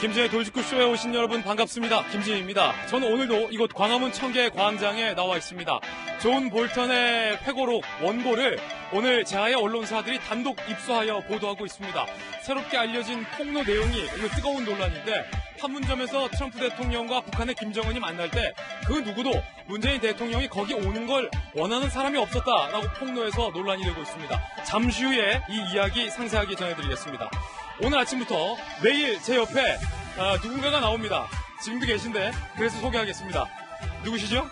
김진의 돌직구 쇼에 오신 여러분 반갑습니다. 김진입니다. 저는 오늘도 이곳 광화문 청계 광장에 나와 있습니다. 존 볼턴의 회고록 원고를 오늘 제하의 언론사들이 단독 입수하여 보도하고 있습니다. 새롭게 알려진 폭로 내용이 이거 뜨거운 논란인데 판문점에서 트럼프 대통령과 북한의 김정은이 만날 때 그 누구도 문재인 대통령이 거기 오는 걸 원하는 사람이 없었다라고 폭로해서 논란이 되고 있습니다. 잠시 후에 이 이야기 상세하게 전해드리겠습니다. 오늘 아침부터 매일 제 옆에 아, 누군가가 나옵니다. 지금도 계신데 그래서 소개하겠습니다. 누구시죠?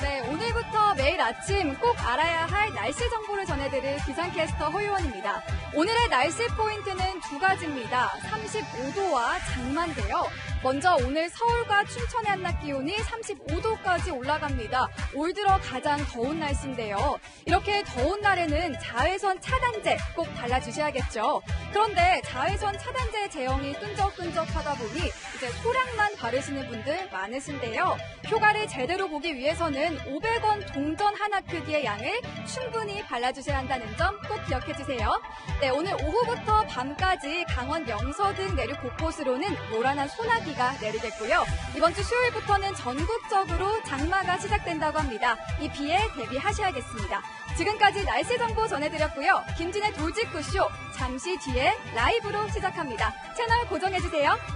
네, 오늘부터 매일 아침 꼭 알아야 할 날씨 정보를 전해드릴 기상캐스터 허유원입니다. 오늘의 날씨 포인트는 두 가지입니다. 35도와 장마인데요. 먼저 오늘 서울과 춘천의 한낮 기온이 35도까지 올라갑니다. 올 들어 가장 더운 날씨인데요. 이렇게 더운 날에는 자외선 차단제 꼭 발라주셔야겠죠. 그런데 자외선 차단제 제형이 끈적끈적하다 보니 이제 소량만 바르시는 분들 많으신데요. 효과를 제대로 보기 위해서는 500원 동전 하나 크기의 양을 충분히 발라주셔야 한다는 점 꼭 기억해주세요. 네, 오늘 오후부터 밤까지 강원 영서 등 내륙 곳곳으로는 노란한 소나기 가 내리겠고요. 이번 주 수요일부터는 전국적으로 장마가 시작된다고 합니다. 이 비에 대비하셔야겠습니다. 지금까지 날씨 정보 전해드렸고요. 김진의 돌직구쇼 잠시 뒤에 라이브로 시작합니다. 채널 고정해주세요.